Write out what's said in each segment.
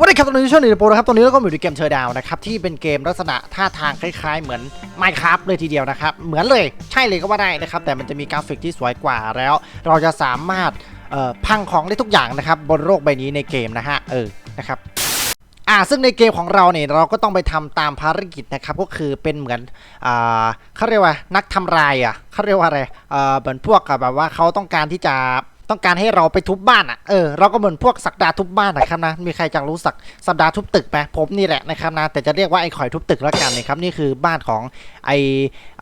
วัสดีครับตอนนี้ช่วงนี้โปรนะครับตอนนี้เราก็อยู่ในเกมเชอร์ดาวนะครับที่เป็นเกมลักษณะท่าทางคล้ายๆ เหมือน Minecraft เลยทีเดียวนะครับเหมือนเลยใช่เลยก็ว่าได้นะครับแต่มันจะมีกราฟิกที่สวยกว่าแล้ว เราจะสามารถพังของได้ทุกอย่างนะครับบนโลกใบนี้ในเกมนะฮะเออนะครับอ่าซึ่งในเกมของเราเนี่ยเราก็ต้องไปทำตามภารกิจนะครับก็คือเป็นเหมือนอ่าเขาเรียกว่านักทำลายอะเขาเรียกว่าอะไรเอ่อเหมือนพวกแบบว่าเขาต้องการที่จะ ต้องการให้เราไปทุบบ้านอะเออเราก็เหมือนพวกสักดาทุบบ้านนะครับนะมีใครจังรู้สักสัปดาทุบตึกไหมผมนี่แหละนะครับนะแต่จะเรียกว่าไอ้ข่อยทุบตึกแล้วกันนะครับนี่คือบ้านของไอ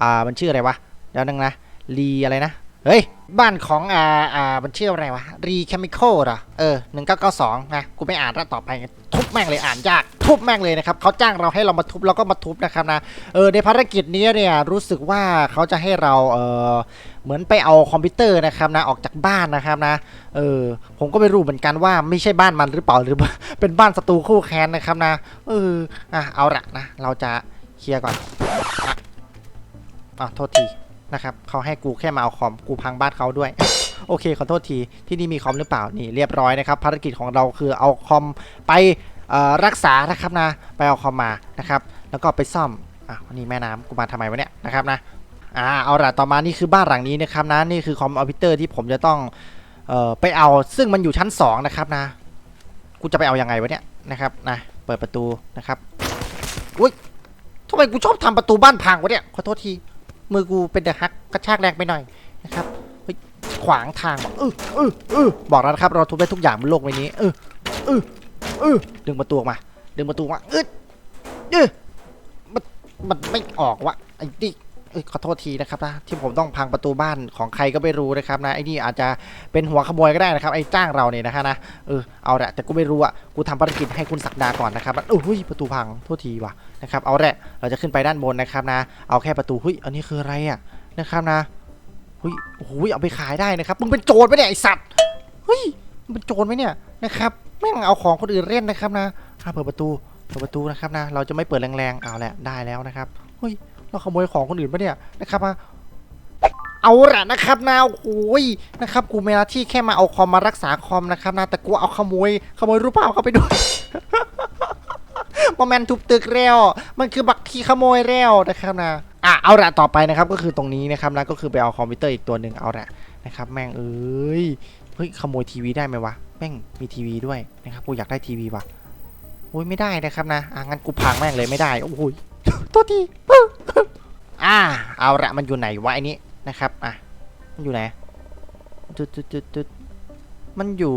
อ่ามันชื่ออะไรวะเดี๋ยวนึงนะลีอะไรนะ เฮ้ย บ้านของอ่าอ่ามันชื่ออะไรวะ รีเคมีคอลเหรอ เออหนึ่งเก้าเก้าสองนะ กูไม่อ่านแล้วต่อไปทุบแม่งเลยอ่านยาก ทุบแม่งเลยนะครับเขาจ้างเราให้เรามาทุบเราก็มาทุบนะครับนะ เออ ในภารกิจนี้เนี่ยรู้สึกว่าเขาจะให้เราเออเหมือนไปเอาคอมพิวเตอร์นะครับนะออกจากบ้านนะครับนะ เออ ผมก็ไม่รู้เหมือนกันว่าไม่ใช่บ้านมันหรือเปล่าหรือเป็นบ้านศัตรูคู่แค้นนะครับนะ เออ อะเอาละนะ เราจะเคลียร์ก่อนอะอะโทษที นะครับเขาให้กูแค่มาเอาคอมกูพังบ้านเขาด้วย โอเคขอโทษทีที่นี่มีคอมหรือเปล่านี่เรียบร้อยนะครับภารกิจของเราคือเอาคอมไปรักษานะครับนะไปเอาคอมมานะครับแล้วก็ไปซ่อมอะนี่แม่น้ำกูมาทำไมวะเนี่ยนะครับนะอ่าเอาละต่อมานี่คือบ้านหลังนี้นะครับนะนี่คือคอมพิวเตอร์ที่ผมจะต้องเอ่อไปเอาซึ่งมันอยู่ชั้น 2 นะครับนะกูจะไปเอายังไงวะเนี่ยนะครับนะเปิดประตูนะครับอุ้ยทำไมกูชอบทำประตูบ้านพังวะเนี่ยขอโทษที มือกูเป็นเดอะฮักกระชากแรงไปหน่อยนะครับขวางทางบอกเออเออเออบอกแล้วนะครับเราทุบได้ทุกอย่างบนโลกใบนี้เออเออเออดึงประตูออกมา ดึงประตูมาเออเออมันมันไม่ออกวะไอ้นี่ เอ้ยขอโทษทีนะครับนะที่ผมต้องพังประตูบ้านของใครก็ไม่รู้นะครับนะไอ้นี่อาจจะเป็นหัวขโมยก็ได้นะครับไอ้จ้างเราเนี่ยนะฮะนะเออเอาละแต่กูไม่รู้อะกูทำภารกิจให้คุณศักดาก่อนนะครับโอ้ยประตูพังโทษทีว่ะนะครับเอาละเราจะขึ้นไปด้านบนนะครับนะ เอาแค่ประตูเฮ้ยอันนี้คืออะไรอะนะครับนะเฮ้ยโอ้โหเอาไปขายได้นะครับมึงเป็นโจรไหมเนี่ยไอสัตว์เฮ้ยมึงเป็นโจรไหมเนี่ยนะครับแม่งเอาของคนอื่นเล่นนะครับนะเปิดประตูเปิดประตูนะครับนะ เราจะไม่เปิดแรงๆ เอาแหละ ได้แล้วนะครับเฮ้ย เราขโมยของคนอื่นปะเนี่ยนะครับมาเอาละนะครับนะโอ้ยนะครับ กูมีหน้าที่แค่มาเอาคอมมารักษาคอมนะครับนะแต่กูเอาขโมยขโมยรูปภาพเข้าไปด้วยโมเมนทุบตึกแล้ว มันคือบักทีขโมยแล้วนะครับนะอะเอาละต่อไปนะครับ ก็คือตรงนี้นะครับนะก็คือไปเอาคอมพิวเตอร์อีกตัวหนึ่งเอาละนะครับ แม่งเอ้ยเฮ้ยขโมยทีวีได้ไหมวะแม่งมีทีวีด้วยนะครับกูอยากได้ทีวีว่ะโอ้ยไม่ได้นะครับนะอะงั้นกูพังแม่งเลยไม่ได้โอ้ยโทษที อ่า เอาละมันอยู่ไหนวะไอ้นี้นะครับ อะ มันอยู่ไหนจุดจุดจุดจุดมันอยู่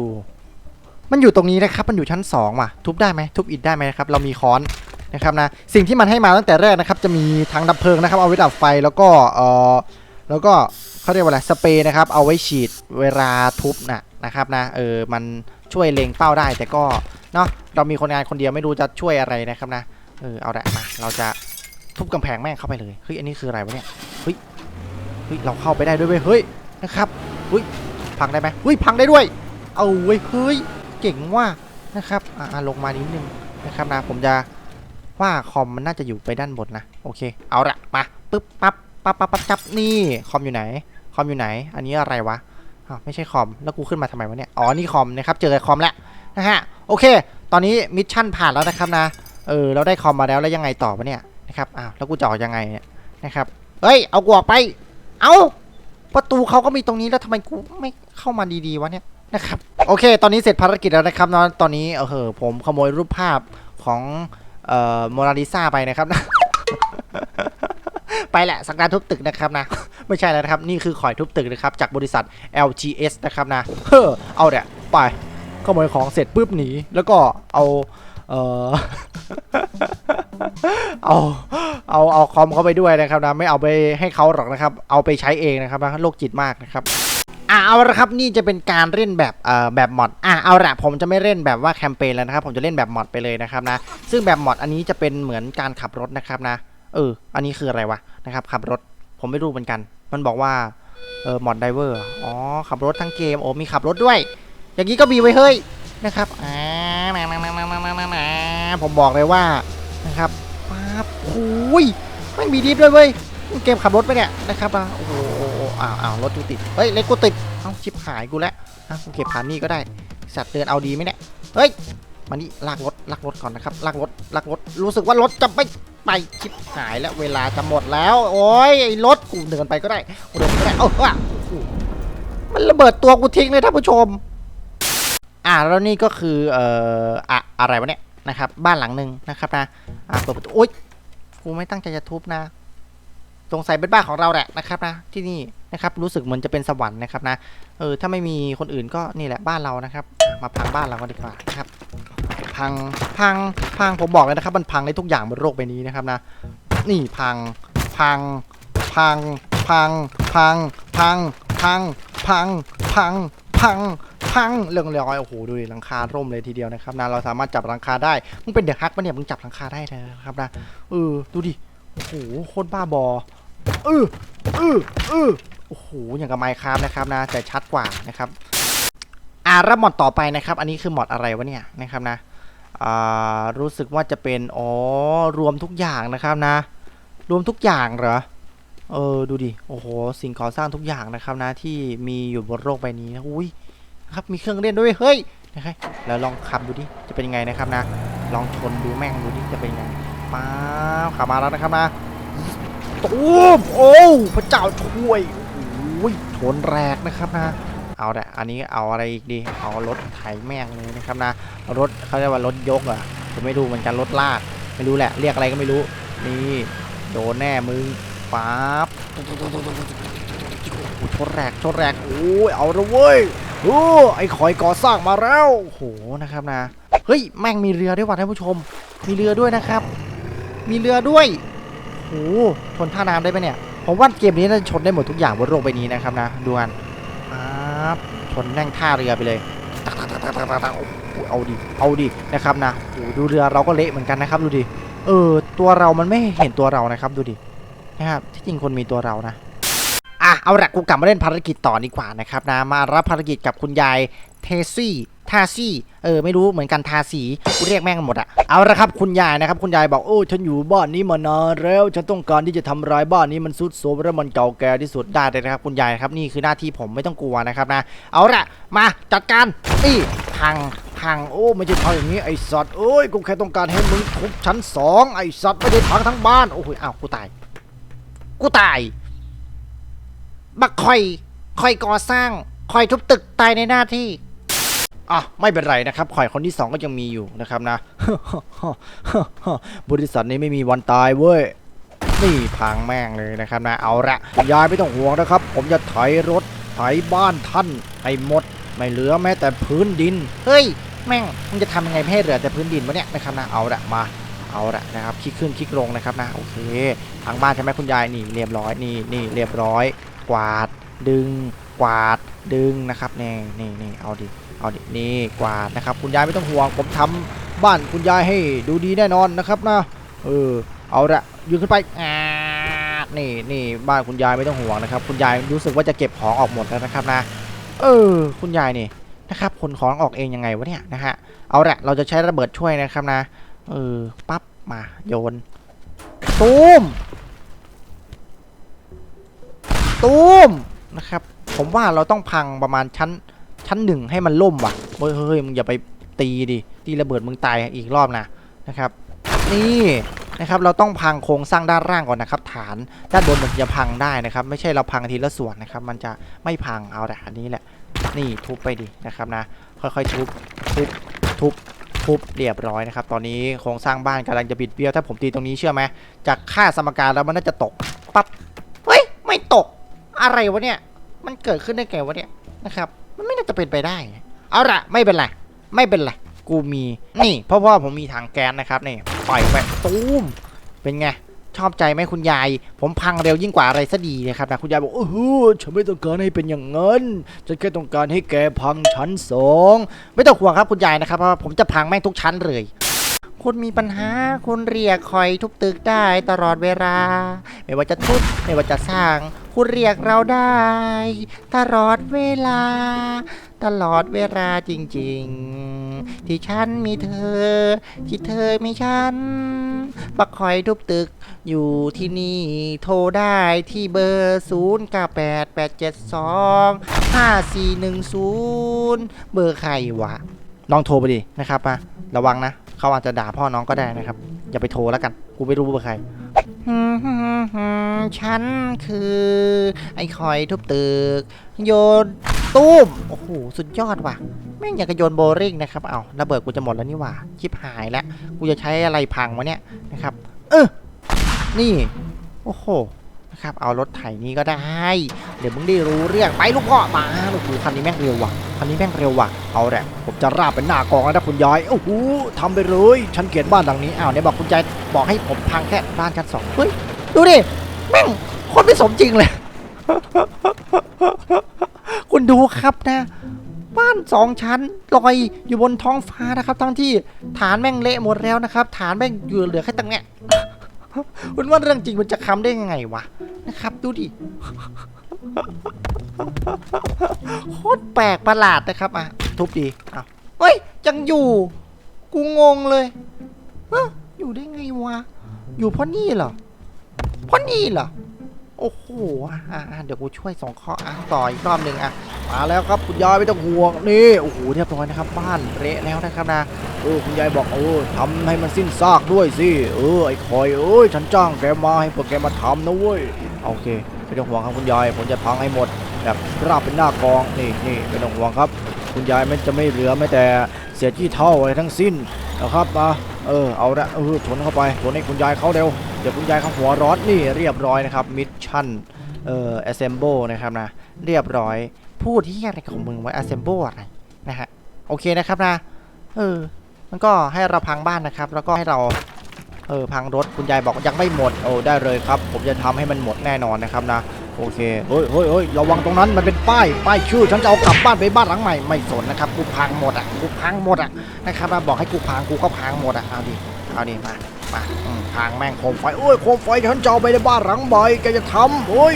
มันอยู่ตรงนี้นะครับ มันอยู่ชั้นสองว่ะ ทุบได้ไหมทุบอิฐได้ไหมนะครับ เรามีค้อนนะครับนะ สิ่งที่มันให้มาตั้งแต่แรกนะครับ จะมีถังดับเพลิงนะครับ เอาไว้ดับไฟ แล้วก็ เอ่อ แล้วก็เขาเรียกว่าอะไร สเปรย์นะครับ เอาไว้ฉีดเวลาทุบนะนะครับนะ เออ มันช่วยเล็งเป้าได้ แต่ก็ เนาะเรามีคนงานคนเดียวไม่รู้จะช่วยอะไรนะครับนะ เออ เอาละมา เราจะ ทุบกำแพงแม่งเข้าไปเลยเฮ้ยอันนี้คืออะไรวะเนี่ยเฮ้ยเฮ้ยเราเข้าไปได้ด้วยเว้ยเฮ้ยนะครับเฮ้ยพังได้ไหมเฮ้ยพังได้ด้วย เอาเว้ยเฮ้ยเก่งว่านะครับอ่าลงมานิดนึงนะครับนะผมจะว่าคอมมันน่าจะอยู่ไปด้านบนนะโอเคเอาละมาปึ๊บปั๊บปั๊บปั๊บปั๊บจับนี่คอมอยู่ไหนคอมอยู่ไหน อันนี้อะไรวะอ้าวไม่ใช่คอมแล้วกูขึ้นมาทำไมวะเนี่ยอ๋อนี่คอมนะครับเจอคอมแล้วนะฮะโอเค ตอนนี้มิชชั่นผ่านแล้วนะครับนะเออเราได้คอมมาแล้วแล้วยังไงต่อวะเนี่ย นะครับอ้าวแล้วกูจะออกยังไงเนี่ยนะครับเฮ้ยเอากูออกไป เอาประตูเขาก็มีตรงนี้แล้วทำไมกูไม่เข้ามาดีๆวะเนี่ยนะครับโอเค ตอนนี้เสร็จภารกิจแล้วนะครับนาะตอนนี้เออเหอผมขโมยรูปภาพของเอ่อโมนาลิซาไปนะครับไปแหละสักดานทุบตึกนะครับนะ ไม่ใช่แล้วนะครับ นี่คือข่อยทุบตึกนะครับ จากบริษัท LGS นะครับนะเฮ้อเอาเนี่ยไปขโมยของเสร็จปุ๊บหนี แล้วก็เอาเออ เอาเอาเอาคอมเขาไปด้วยนะครับนะไม่เอาไปให้เขาหรอกนะครับ เอาไปใช้เองนะครับนะโรคจิตมากนะครับอะเอาละครับนี่จะเป็นการเล่นแบบเอ่อแบบมอดอะเอาละผมจะไม่เล่นแบบว่าแคมเปญแล้วนะครับ ผมจะเล่นแบบมอดไปเลยนะครับนะ ซึ่งแบบมอดอันนี้จะเป็นเหมือนการขับรถนะครับนะ เออ อันนี้คืออะไรวะนะครับขับรถผมไม่รู้เหมือนกัน มันบอกว่าเออมอดไดเวอร์อ๋อขับรถทั้งเกมโอ้มีขับรถด้วย อย่างนี้ก็มีไว้เฮ้ยนะครับอ่าผมบอกเลยว่านะครับ โอ้ยไม่มีดิฟด้วยเว้ยเกมขับรถไปเนี่ยนะครับอะโอ้โหอ้าวอ้าวรถกูติดเฮ้ยเล็กกูติดเอ้าชิบหายกูแล้วอะกูเก็บผ่านนี่ก็ได้สัตว์เดินเอาดีไหมเนี่ยเฮ้ยมานี่ลากรถลากรถก่อนนะครับลากรถลากรถรู้สึกว่ารถจะไม่ไปชิบหายแล้วเวลาจะหมดแล้ว โอ้ยไอ้รถกูเดินไปก็ได้กูเดินไปก็ได้เออว่ะโอ้โหมันระเบิดตัวกูทิ้งเลยท่านผู้ชม อ่าแล้วนี่ก็คือเอ่ออะอะไรวะเนี่ยนะครับ บ้านหลังหนึ่งนะครับนะอ่าเปิดประตูโอ๊ย กูไม่ตั้งใจจะทุบนะ สงสัยเป็นบ้านของเราแหละนะครับนะ ที่นี่นะครับรู้สึกเหมือนจะเป็นสวรรค์นะครับนะ เออถ้าไม่มีคนอื่นก็นี่แหละบ้านเรานะครับ มาพังบ้านเรากันดีกว่านะครับ พังพังพังผมบอกเลยนะครับ มันพังได้ทุกอย่างบนโลกใบนี้นะครับนะ นี่พังพังพังพังพังพังพังพังพัง พังพังเรื่องเรีอยโอ้โหดูดิหลังคาร่มเลยทีเดียวนะครับนะเราสามารถจับหลังคาได้มึงเป็นเด็กฮักปะเนี่ยมึงจับหลังคาได้เลยนะครับนะเออดูดิโอ้โหโคตรบ้าบอเออเออเออโอ้โหอย่างกับไมค์ครับนะครับนะแต่ชัดกว่านะครับอ่าแล้วหมอดต่อไปนะครับ อันนี้คือหมอดอะไรวะเนี่ยนะครับนะอ่ารู้สึกว่าจะเป็นอ๋อรวมทุกอย่างนะครับนะ รวมทุกอย่างเหรอ เออดูดิโอ้โหสิ่งก่อสร้างทุกอย่างนะครับนะที่มีอยู่บนโลกใบนี้นะอุ้ยนะครับมีเครื่องเล่นด้วยเฮ้ยนะครับแล้วลองขับดูดิจะเป็นยังไงนะครับนะ ลองชนดูแม่งดูดิจะเป็นยังไงมาขับมาแล้วนะครับนะตูมโอ้พระเจ้าช่วยโอ้ยชนแรกนะครับนะเอาแต่อันนี้เอาอะไรอีกดีเอารถไถแม่งเลยนะครับนะรถเขาเรียกว่ารถยกอะผมไม่รู้เหมือนกันรถลากไม่รู้แหละ เรียกอะไรก็ไม่รู้นี่โดนแน่มึง ปั๊บโอ้ชนแรกชนแรกโอ้ยเอาละเว้ยโอ้ไอ้คอยก่อสร้างมาแล้วโหนะครับนะเฮ้ยแม่งมีเรือด้วยว่ะท่านผู้ชม มีเรือด้วยนะครับ มีเรือด้วยโอ้โหชนท่าน้ำได้ไหมเนี่ยผมว่าเกมนี้น่าจะชนได้หมดทุกอย่างบนโลกใบนี้นะครับนะดูกันปั๊บชนแม่งท่าเรือไปเลยตักตักตักตักตักตักโอ้โหเอาดิเอาดินะครับนะโอ้โหดูเรือเราก็เละเหมือนกันนะครับดูดิเออตัวเรามันไม่เห็นตัวเรานะครับดูดิ นะครับที่จริงคนมีตัวเรานะอะเอาละกูกลับมาเล่นภารกิจต่อดีกว่านะครับนะมารับภารกิจกับคุณยายเทซี่ทาซี่เออไม่รู้เหมือนกันทาสีกูเรียกแม่งหมดอะเอาละครับคุณยายนะครับคุณยายบอกโอ้ฉันอยู่บ้านนี้มานานแล้วฉันต้องการที่จะทำร้ายบ้านนี้มันสุดโทรมและมันเก่าแก่ที่สุดได้เลยนะครับ คุณยายครับนี่คือหน้าที่ผมไม่ต้องกลัวนะครับนะ เอาละมาจัดการนี่พังพังโอ้ไม่ใช่พังอย่างนี้ไอ้สัตว์เอ้ยกูแค่ต้องการให้มึงทุบชั้นสองไอ้สัตว์ไม่ได้พังทั้งบ้านโอ้โหอ้าวกูตาย กูตาย บักคอย คอยก่อสร้าง คอยทุบตึกตายในหน้าที่อะไม่เป็นไรนะครับคอยคนที่สองก็ยังมีอยู่นะครับนะ บริษัทนี้ไม่มีวันตายเว้ย นี่พังแม่งเลยนะครับนะ เอาละยายไม่ต้องห่วงนะครับ ผมจะไถรถไถบ้านท่านให้หมด ไม่เหลือแม้แต่พื้นดิน เฮ้ย แม่งมึงจะทำยังไงไม่ให้เหลือแต่พื้นดินวะเนี่ยนะครับนะ เอาละมา เอาละนะครับคลิกขึ้นคลิกลงนะครับนะโอเคทางบ้านใช่ไหมคุณยายนี่เรียบร้อยนี่นี่เรียบร้อย กวาด ดึง กวาดดึงนะครับนี่นี่นี่เอาดิเอาดินี่กวาดนะครับ คุณยายไม่ต้องห่วงผมทำบ้านคุณยายให้ดูดีแน่นอนนะครับนะเออเอาละยืนขึ้นไปอ่านี่นี่บ้านคุณยายไม่ต้องห่วงนะครับ คุณยายรู้สึกว่าจะเก็บของออกหมดแล้วนะครับนะ เออ คุณยายนี่นะครับขนของออกเองยังไงวะเนี่ยนะฮะเอาละเราจะใช้ระเบิดช่วยนะครับนะ เออ ปั๊บ มา โยน ตูม ตูม นะครับ ผมว่าเราต้องพังประมาณชั้น ชั้นหนึ่งให้มันล่มว่ะ เฮ้ยเฮ้ยมึงอย่าไปตีดิ ตีระเบิดมึงตายอีกรอบนะ นะครับ นี่นะครับ เราต้องพังโครงสร้างด้านล่างก่อนนะครับ ฐาน ด้านบนมันจะพังได้นะครับ ไม่ใช่เราพังทีละส่วนนะครับ มันจะไม่พัง เอาแต่อันนี้แหละ นี่ทุบไปดินะครับนะ ค่อยๆทุบ ทุบ ทุบ ทุบเรียบร้อยนะครับ ตอนนี้โครงสร้างบ้านกำลังจะบิดเบี้ยวถ้าผมตีตรงนี้เชื่อไหมจากค่าสมการแล้วมันน่าจะตกปั๊บเฮ้ยไม่ตกอะไรวะเนี่ย มันเกิดขึ้นได้ไงวะเนี่ยนะครับ มันไม่น่าจะเป็นไปได้ เอาละไม่เป็นไรไม่เป็นไรกูมีนี่เพราะว่าผมมีถังแก๊สนะครับนี่ปล่อยไปตูมเป็นไง ชอบใจไหมคุณยาย ผมพังเร็วยิ่งกว่าอะไรซะดีนะครับนะคุณยายบอกโอ้โหฉันไม่ต้องการให้เป็นอย่างนั้นฉันแค่ต้องการให้แกพังชั้นสองไม่ต้องห่วงครับคุณยายนะครับเพราะผมจะพังแม่งทุกชั้นเลยคุณมีปัญหาคุณเรียกคอยทุบตึกได้ตลอดเวลา ไม่ว่าจะทุบไม่ว่าจะสร้าง คุณเรียกเราได้ ตลอดเวลา ตลอดเวลาจริง ๆ ที่ฉันมีเธอ ที่เธอมีฉันปักคอยทุบตึกอยู่ที่นี่ โทรได้ที่เบอร์ 0 9 8 8 7 2 5 4 1 0 เบอร์ใครวะลองโทรไปดินะครับมาระวังนะเขาอาจจะด่าพ่อน้องก็ได้นะครับ อย่าไปโทรแล้วกัน กูไม่รู้ว่าใครฉันคือ ไอ้คอยทุบตึก โยนตุ้ม โอ้โห สุดยอดว่ะ แม่งอยากจะโยนโบริงนะครับ เอาระเบิดกูจะหมดแล้วนี่หว่าชิบหายแล้ว กูจะใช้อะไรพังวะเนี่ยนะครับ เออ นี่ โอ้โห นะครับ เอารถไถนี้ก็ได้ เดี๋ยวมึงได้รู้เรื่อง ไปลูกพ่อมาโอ้โหคันนี้แม่งเร็วว่ะคันนี้แม่งเร็วว่ะ เอาแหละ ผมจะราบเป็นหน้ากองแล้วนะคุณยายโอ้โหทำไปเลย ฉันเกลียดบ้านหลังนี้ อ้าวเนี่ยบอกคุณยายบอกให้ผมพังแค่บ้านชั้นสองเฮ้ย ดูดิ แม่งคนไม่สมจริงเลย คุณดูครับนะ บ้านสองชั้นลอยอยู่บนท้องฟ้านะครับ ทั้งที่ฐานแม่งเละหมดแล้วนะครับ ฐานแม่งอยู่เหลือแค่ตรงเนี้ยคุณว่าเรื่องจริงมันจะค้ำได้ยังไงวะนะครับ ดูดิโคตรแปลกประหลาดนะครับอะทุบดีอ้าเฮ้ยยังอยู่ กูงงเลยเอ้ออยู่ได้ไงวะอยู่เพราะนี่เหรอเพราะนี่เหรอโอ้โหอะอะอะเดี๋ยวกูช่วยสองข้ออะต่ออีกรอบหนึ่งอะ มาแล้วครับคุณยายไม่ต้องห่วงนี่โอ้โหเรียบร้อยนะครับ บ้านเละแล้วนะครับนะเออคุณยายบอกเออทำให้มันสิ้นซากด้วยสิเออไอ้คอยเอ้ยฉันจ้างแกมาให้พวกแกมาทำนะเว้ยโอเคไม่ต้องห่วงครับคุณยายผมจะพังให้หมดแบบราบเป็นหน้ากองนี่นี่ไม่ต้องห่วงครับ คุณยายมันจะไม่เหลือแม้แต่เศษที่เท่าอะไรทั้งสิ้นนะครับนะเออเอาละเออชนเข้าไปชนให้คุณยายเขาเร็วเดี๋ยวคุณยายเขาหัวร้อนนี่เรียบร้อยนะครับมิชชั่นเอ่อ assemble นะครับนะเรียบร้อย พูดที่อะไรของมึงไว้ assemble อะไรนะฮะ โอเคนะครับนะ เออ มันก็ให้เราพังบ้านนะครับ แล้วก็ให้เรา เออ พังรถ คุณยายบอกยังไม่หมด โอ้ ได้เลยครับ ผมจะทำให้มันหมดแน่นอนนะครับนะ โอเค เฮ้ยเฮ้ยเฮ้ยระวังตรงนั้น มันเป็นป้าย ป้ายชื่อ ฉันจะเอากลับบ้านไปบ้านหลังใหม่ ไม่สนนะครับ กูพังหมดอะ กูพังหมดอะ นะครับมาบอกให้กูพัง กูก็พังหมดอะ เอาดิ เอาดิ มามาพังแม่งโคมไฟโอ้ย โคมไฟฉันจะเอาไปในบ้านหลังใหม่แกจะทำโอ้ย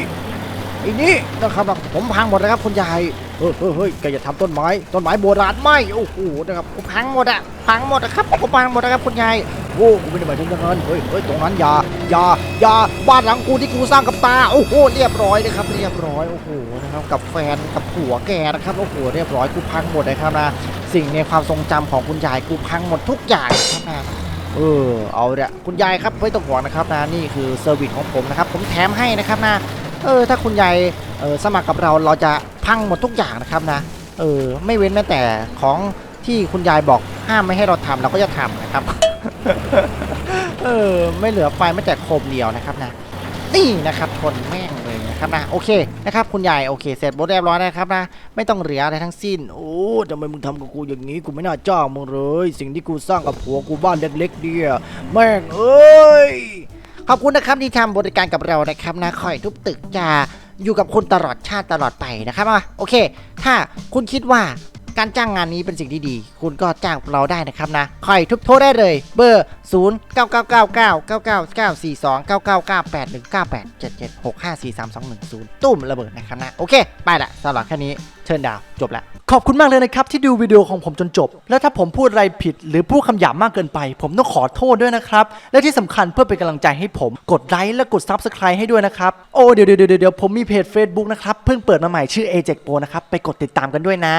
ไอ้นี่นะครับผมพังหมดนะครับคุณยายเฮ้ยเฮ้ยเฮ้ยแกจะทำต้นไม้ต้นไม้โบราณไหมโอ้โหนะครับกูพังหมดอะพังหมดนะครับกูพังหมดนะครับคุณยายโอ้กูไม่ได้หมายถึงอย่างนั้นเฮ้ยเฮ้ยตรงนั้นอย่าอย่าอย่าบ้านหลังกูที่กูสร้างกับตาโอ้โหเรียบร้อยนะครับเรียบร้อยโอ้โหนะครับกับแฟนกับผัวแกนะครับโอ้โหเรียบร้อยกูพังหมดเลยครับนะสิ่งในความทรงจำของคุณยายกูพังหมดทุกอย่างนะครับนะเออเอาละคุณยายครับไม่ต้องห่วงนะครับนะนี่คือเซอร์วิสของผมนะครับผมแถมให้นะครับนะ เออถ้าคุณยายเออสมัครกับเราเราจะพังหมดทุกอย่างนะครับนะเออไม่เว้นแม้แต่ของที่คุณยายบอกห้ามไม่ให้เราทำเราก็จะทำนะครับ เออไม่เหลือไฟแม้แต่โคมเดียวนะครับนะนี่นะครับทนแม่งเลยนะครับนะโอเคนะครับคุณยายโอเคเสร็จหมดเรียบร้อยนะครับนะไม่ต้องเหลืออะไรทั้งสิ้นโอ้ทำไมมึงทำกับกูอย่างนี้กูไม่น่าจ้างมึงเลย สิ่งที่กูสร้างกับผัวกูบ้านเล็กๆเดียแม่งเอ้ย ขอบคุณนะครับที่ทำบริการกับเรานะครับนะคอยทุบตึกจะอยู่กับคุณตลอดชาติตลอดไปนะครับอะโอเค ถ้าคุณคิดว่า การจ้างงานนี้เป็นสิ่งที่ดี คุณก็จ้างเราได้นะครับนะคอยทุบโทรได้เลย เบอร์ 0 9 9 9 9 9 9 9 4 2 9 9 9 8 1 9 8 7 7 6 5 4 3 2 1 0 ตุ้มระเบิดนะครับนะ โอเค ไปละสำหรับแค่นี้เชิญดาวจบละขอบคุณมากเลยนะครับ ที่ดูวิดีโอของผมจนจบ แล้วถ้าผมพูดอะไรผิด หรือพูดคำหยาบมากเกินไป ผมต้องขอโทษด้วยนะครับ และที่สำคัญเพื่อเป็นกำลังใจให้ผมกดไลค์และกด Subscribe ให้ด้วยนะครับ โอ้เดี๋ยวเดี๋ยวเดี๋ยวผมมีเพจ Facebook นะครับ เพิ่งเปิดมาใหม่ชื่อ a j e c Pro นะครับ ไปกดติดตามกันด้วยนะ